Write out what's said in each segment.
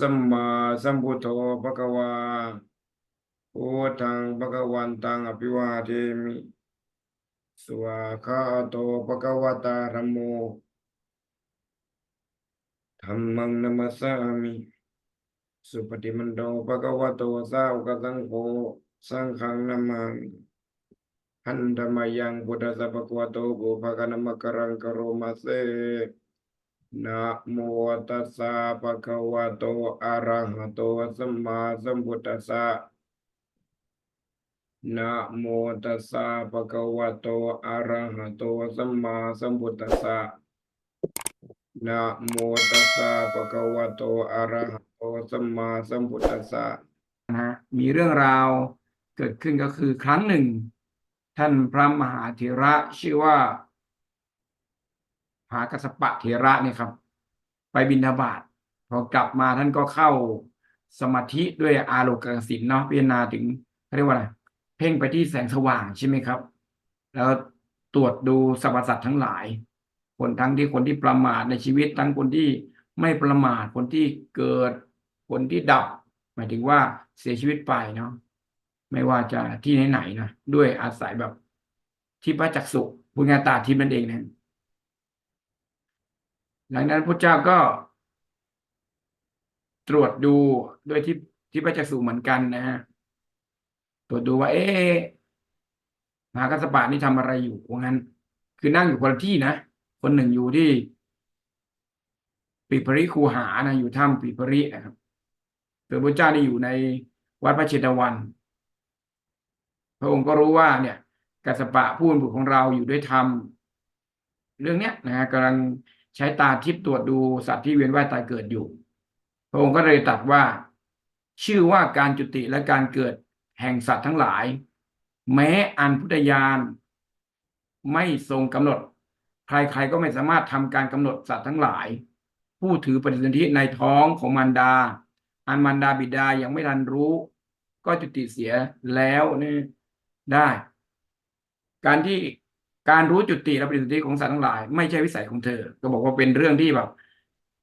สัมมาสัมพุทโธภะคะวาพุทธังภะคะวันตังอภิวาเทมิสวากขาโตภะคะวะตาธัมโมธัมมังนัมัสสามิสุปฏิมันโดภะคะวะโตสาวกสังโฆสังฆังนามามิหันธรรมยังพุทธสสะภะคะวะโตปุภะคะนะมะกรังกะโรมาเซ นะโมตัสสะภะคะวะโตอะระหะโตสัมมาสัมพุทธัสสะนะโมตัสสะภะคะวะโตอะระหะโตสัมมาสัมพุทธัสสะนะโมตัสสะภะคะวะโตอะระหะโตสัมมาสัมพุทธัสสะนะ มีเรื่องราวเกิดขึ้นก็คือครั้งหนึ่ง ท่านพระมหาเถระชื่อว่า หากัสสปะเถระเนี่ยครับ ไปบิณฑบาตพอกลับมาท่านก็เข้าสมาธิด้วยอาโลกสินเนาะพิจารณาถึงเรียกว่าอะไรเพ่งไปที่แสงสว่างใช่ไหมครับ แล้วตรวจดูสรรพสัตว์ทั้งหลาย คนทั้งที่คนที่ประมาทในชีวิตทั้งคนที่ไม่ประมาทคนที่เกิด คนที่ดับ หมายถึงว่าเสียชีวิตไปเนาะไม่ว่าจะที่ไหนๆนะด้วยอาศัยแบบที่พระจักสุบุญญาตาทิพย์นั่นเองนะ หลังนั้นพระเจ้าก็ ตรวจดูด้วยที่ที่พระจักสุเหมือนกันนะฮะตรวจดูว่า เอ๊ะมหากัสปะนี่ทำอะไรอยู่ว่างั้น คือนั่งอยู่คนที่นะคนหนึ่งอยู่ที่ปิปริคูหานะอยู่ถ้ำปิปรินะครับส่วนพระเจ้าได้อยู่ในวัดพระเชตวัน พระองค์ก็รู้ว่าเนี่ยกัสปะผู้บุตรของเราอยู่ด้วยธรรมเรื่องเนี้ยนะฮะกำลัง ใช้ตาทิพย์ตรวจดูสัตว์ที่เวียนว่ายตายเกิดอยู่ พระองค์ก็เลยตรัสว่า ชื่อว่าการจุติและการเกิดแห่งสัตว์ทั้งหลาย แม้อันพุทธญาณไม่ทรงกำหนด ใครๆก็ไม่สามารถทำการกำหนดสัตว์ทั้งหลาย ผู้ถือปฏิสนธิในท้องของมารดา อันมารดาบิดายังไม่ทันรู้ ก็จุติเสียแล้วนี่ได้ การที่ การรู้จุติและปฏิสนธิของสัตว์ทั้งหลาย ไม่ใช่วิสัยของเธอ ก็บอกว่าเป็นเรื่องที่แบบ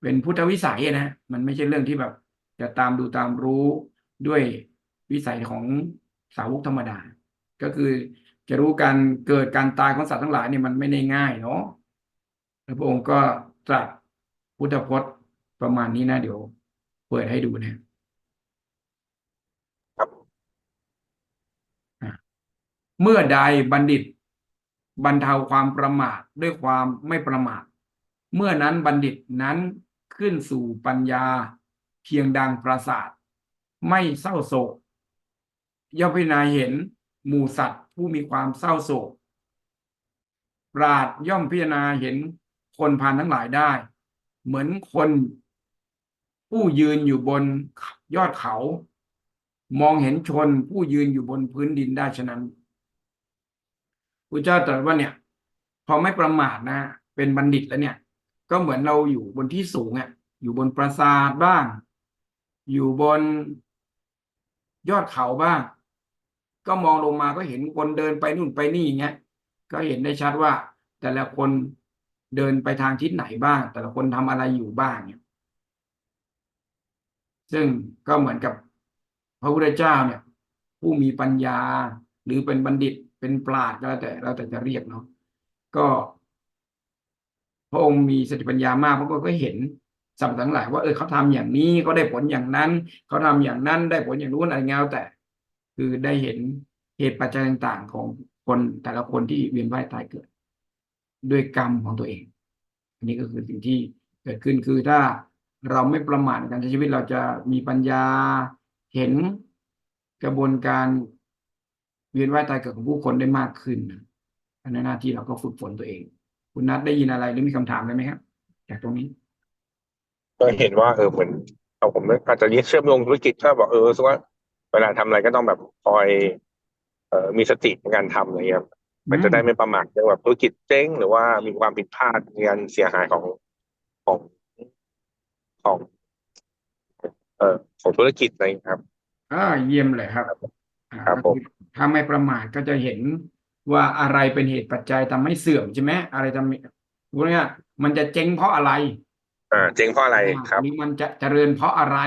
เป็นพุทธวิสัยนะมันไม่ใช่เรื่องที่แบบ จะตามดูตามรู้ด้วยวิสัยของสาวกธรรมดา ก็คือจะรู้การเกิดการตายของสัตว์ทั้งหลายเนี่ยมันไม่ได้ง่ายเนาะแล้วพระองค์ก็ตรัสพุทธพจน์ประมาณนี้นะเดี๋ยว เปิดให้ดูนะครับอะเมื่อใดบัณฑิต บรรเทาความประมาทด้วยความไม่ประมาท เมื่อนั้นบัณฑิตนั้นขึ้นสู่ปัญญา เพียงดังปราสาทไม่เศร้าโศกย่อมพิจารณาเห็นหมู่สัตว์ผู้มีความเศร้าโศก ปราดย่อมพิจารณาเห็นคนพานทั้งหลายได้ เหมือนคน ผู้ยืนอยู่บนยอดเขา มองเห็นชนผู้ยืนอยู่บนพื้นดินได้ฉะนั้น พระเจ้าตรัสว่าเนี่ย พอไม่ประมาทนะ เป็นบัณฑิตแล้วเนี่ย ก็เหมือนเราอยู่บนที่สูงอะ อยู่บนปราสาทบ้าง อยู่บนยอดเขาบ้าง ก็มองลงมาก็เห็นคนเดินไปนู่นไปนี่อย่างเงี้ย ก็เห็นได้ชัดว่า แต่ละคนเดินไปทางทิศไหนบ้าง แต่ละคนทำอะไรอยู่บ้างเนี่ย ซึ่งก็เหมือนกับพระพุทธเจ้าเนี่ย ผู้มีปัญญาหรือเป็นบัณฑิต เป็นปราชญ์ก็แล้วแต่เราแต่จะเรียกเนาะก็ พระองค์มีสติปัญญามากพระองค์ก็เห็นสัมทั้งหลายว่าเออเขาทำอย่างนี้ก็ได้ผลอย่างนั้น เขาทำอย่างนั้นได้ผลอย่างนู้นอะไรเงี้ยแต่ คือได้เห็นเหตุปัจจัยต่างๆของคนแต่ละคนที่เวียนว่ายตายเกิด ด้วยกรรมของตัวเอง อันนี้ก็คือสิ่งที่เกิดขึ้นคือถ้าเราไม่ประมาทในการใช้ชีวิตเราจะมีปัญญาเห็นกระบวนการ เวียนว่ายตายเกิดของผู้คนได้มากขึ้นอันนั้นหน้าที่เราก็ฝึกฝนตัวเอง คุณนัทได้ยินอะไรหรือมีคำถามอะไรไหมครับจากตรงนี้ ก็เห็นว่าเออเหมือนเอาผมอาจจะเรียกเชื่อมโยงธุรกิจถ้าบอกเออรู้สึกว่าเวลาทำอะไรก็ต้องแบบคอย เอ่อมีสติในการทำอะไรเงี้ยครับมันจะได้ไม่ประมาทเรื่องแบบธุรกิจเจ๊งหรือว่ามีความผิดพลาดในการเสียหายของของของ เอ่อของธุรกิจอะไรอย่างเงี้ยครับอ่าเยี่ยมเลยครับอ่า ครับผมถ้าไม่ประมาทก็จะเห็นว่าอะไรเป็นเหตุปัจจัยทำให้เสื่อมใช่ไหมอะไรทำให้พูดง่ายๆมันจะเจ๊งเพราะอะไรอ่าเจ๊งเพราะอะไรอ่าครับหรือมันจะเจริญเพราะอะไร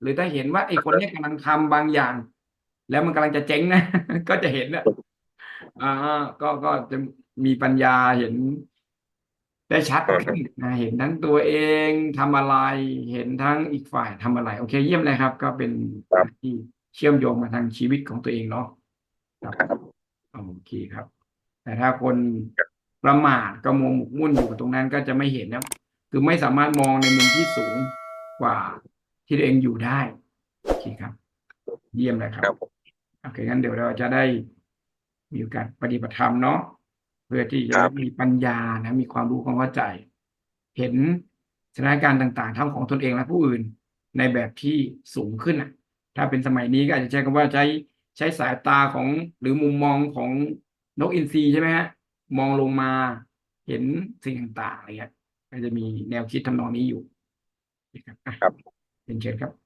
หรือถ้าเห็นว่าไอ้คนเนี้ยกำลังทำบางอย่าง แล้วมันกำลังจะเจ๊งนะก็จะเห็นนะอ่าก็ก็จะมีปัญญาเห็น ได้ชัดขึ้นนะเห็นทั้งตัวเองทำอะไร เห็นทั้งอีกฝ่ายทำอะไร โอเค เยี่ยมเลยครับ ก็เป็นครับที่ เชื่อมโยงมาทางชีวิตของตัวเองเนาะครับครับโอเคครับ แต่ถ้าคนประมาทก็มัวหมกมุ่นอยู่กับตรงนั้นก็จะไม่เห็นนะคือไม่สามารถมองในมุมที่สูงกว่าที่ตัวเองอยู่ได้โอเคครับ เยี่ยมเลยคครัรับบผมโอเคงั้นเดี๋ยวเราจะได้มีโอกาสปฏิบัติธรรมเนาะเพื่อที่จะมีปัญญานะมีความรู้ความเข้าใจ เห็นสถานการณ์ต่าง ๆ ทั้งของตนเองและผู้อื่น ในแบบที่สูงขึ้นอะ ถ้าเป็นสมัยนี้ก็อาจจะใช้คำว่าใช้ใช้สายตาของหรือมุมมองของนกอินทรีใช่ไหมฮะมองลงมาเห็นสิ่งต่างๆอะไรเงี้ยก็จะมีแนวคิดทำนองนี้อยู่นะครับอะครับเรียนเชิญครับ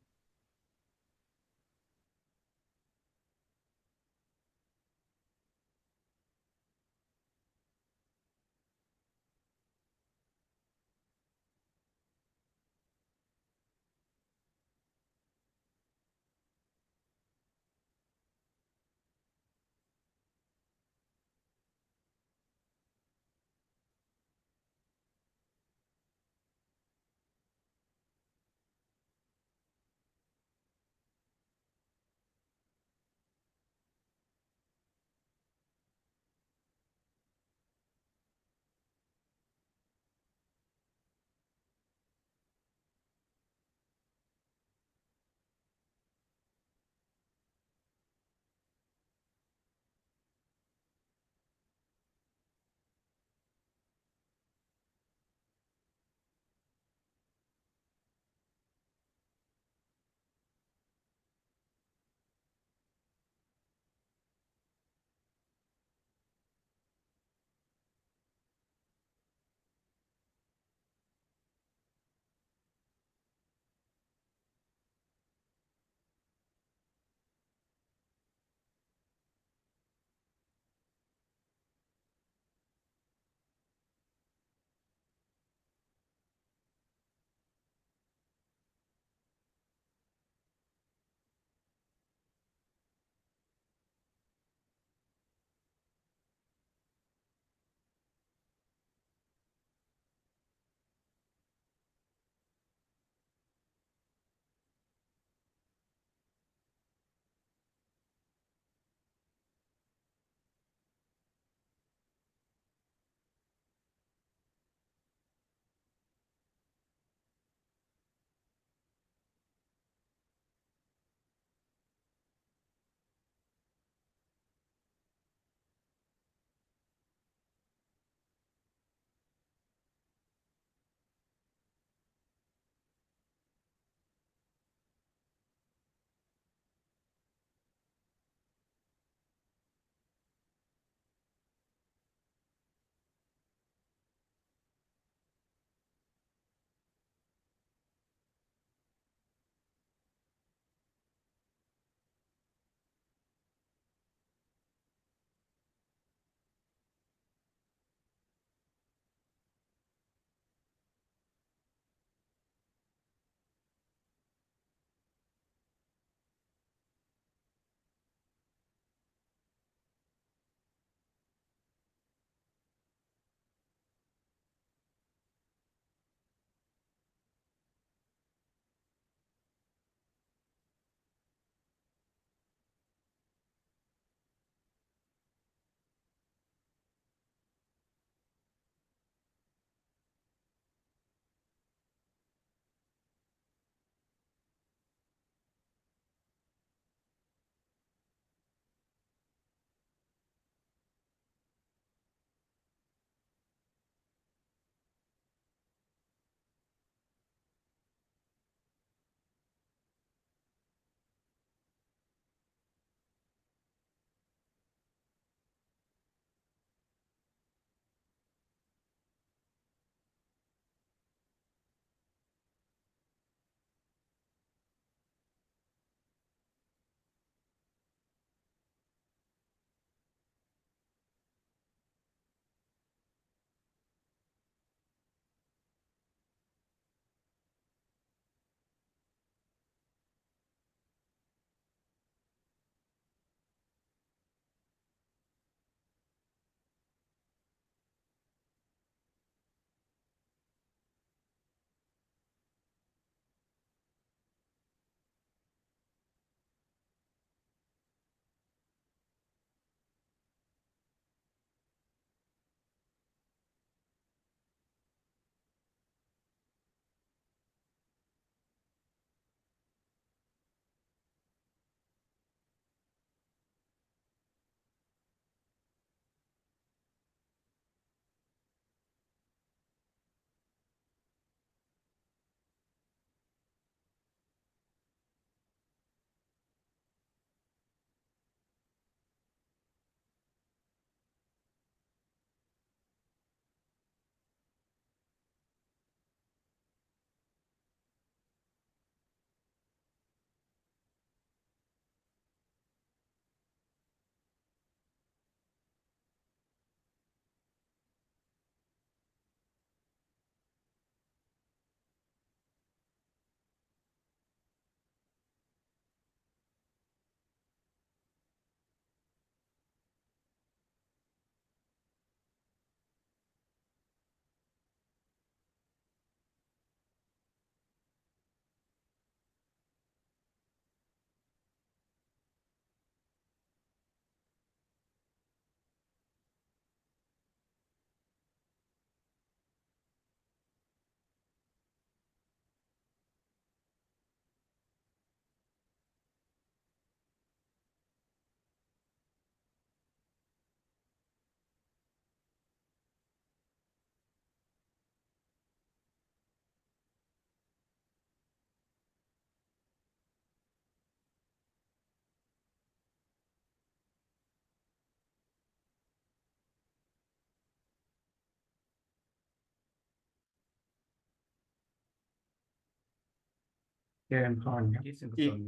เจริญพรครับที่สุกุศล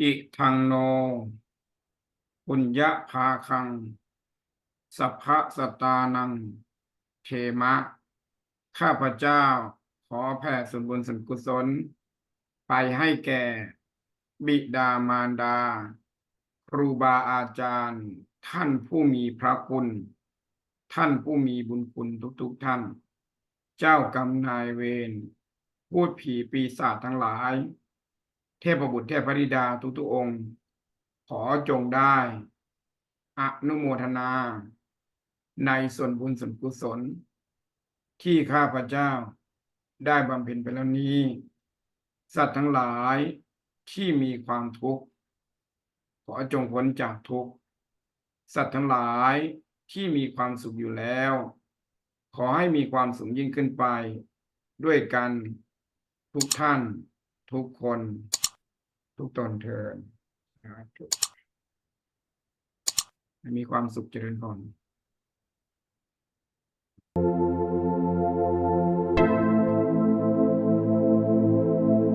อิทังโน ปุญญภาคัง สัพพะสตานัง เทมะ ข้าพเจ้า ขอแผ่ส่วนบุญส่วนกุศล ไปให้แก่ บิดามารดา ครูบาอาจารย์ ท่านผู้มีพระคุณ ท่านผู้มีบุญคุณทุกๆท่าน เจ้ากรรมนายเวร พูดผีปีศาจทั้งหลาย เทพบุตรเทพธิดาทุกๆองค์ ขอจงได้ อนุโมทนา ในส่วนบุญส่วนกุศล ที่ข้าพเจ้าได้บำเพ็ญไปแล้วนี้ สัตว์ทั้งหลายที่มีความทุกข์ ขอจงพ้นจากทุกข์ สัตว์ทั้งหลายที่มีความสุขอยู่แล้ว ขอให้มีความสุขยิ่งขึ้นไป ด้วยกัน ทุกท่าน ทุกคน ทุกตนเทินมีความสุขเจริญพร